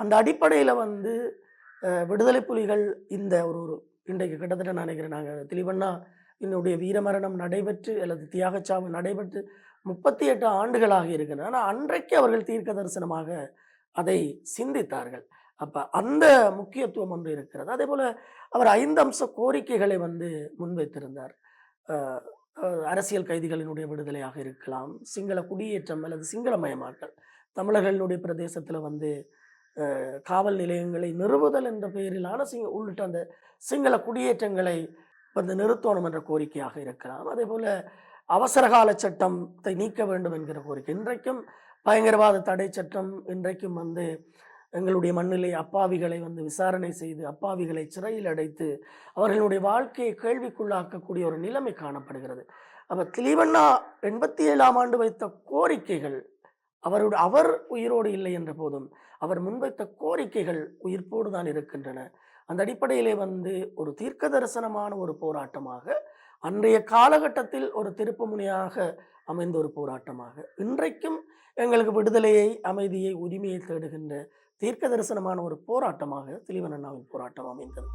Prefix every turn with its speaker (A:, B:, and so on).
A: அந்த அடிப்படையில் வந்து விடுதலை புலிகள் இந்த ஒரு ஒரு இன்றைக்கு கிட்டத்தட்ட நான் நினைக்கிறேன் நாங்கள் தெளிவண்ணா என்னுடைய வீரமரணம் நடைபெற்று அல்லது தியாகச்சாவு நடைபெற்று முப்பத்தி எட்டு ஆண்டுகளாக இருக்கின்றன. ஆனால் அன்றைக்கு அவர்கள் தீர்க்க தரிசனமாக அதை சிந்தித்தார்கள். அப்போ அந்த முக்கியத்துவம் ஒன்று இருக்கிறது. அதே போல் அவர் ஐந்து அம்ச கோரிக்கைகளை வந்து முன்வைத்திருந்தார். அரசியல் கைதிகளினுடைய விடுதலையாக இருக்கலாம் சிங்கள குடியேற்றம் அல்லது சிங்களமயமாக்கல் தமிழர்களினுடைய பிரதேசத்தில் வந்து காவல் நிலையங்களை நிறுவுதல் என்ற பெயரிலான சிங்க உள்ளிட்ட அந்த சிங்கள குடியேற்றங்களை வந்து நிறுத்தணும் என்ற கோரிக்கையாக இருக்கலாம். அதே போல் அவசரகால சட்டத்தை நீக்க வேண்டும் என்கிற கோரிக்கை. இன்றைக்கும் பயங்கரவாத தடை சட்டம் இன்றைக்கும் வந்து எங்களுடைய மண்ணிலே அப்பாவிகளை வந்து விசாரணை செய்து அப்பாவிகளை சிறையில் அடைத்து அவர்களுடைய வாழ்க்கையை கேள்விக்குள்ளாக்கக்கூடிய ஒரு நிலைமை காணப்படுகிறது. அப்போ திலீவண்ணா எண்பத்தி ஏழாம் ஆண்டு வைத்த கோரிக்கைகள் அவரோட அவர் உயிரோடு இல்லை என்ற போதும் அவர் முன்வைத்த கோரிக்கைகள் உயிர்ப்போடு தான் இருக்கின்றன. அந்த அடிப்படையிலே வந்து ஒரு தீர்க்க தரிசனமான ஒரு போராட்டமாக அன்றைய காலகட்டத்தில் ஒரு திருப்புமுனையாக அமைந்த ஒரு போராட்டமாக இன்றைக்கும் எங்களுக்கு விடுதலையை அமைதியை உரிமையை தேடுகின்ற தீர்க்க தரிசனமான ஒரு போராட்டமாக திலிவன் அண்ணாவின் போராட்டம் அமைந்தது.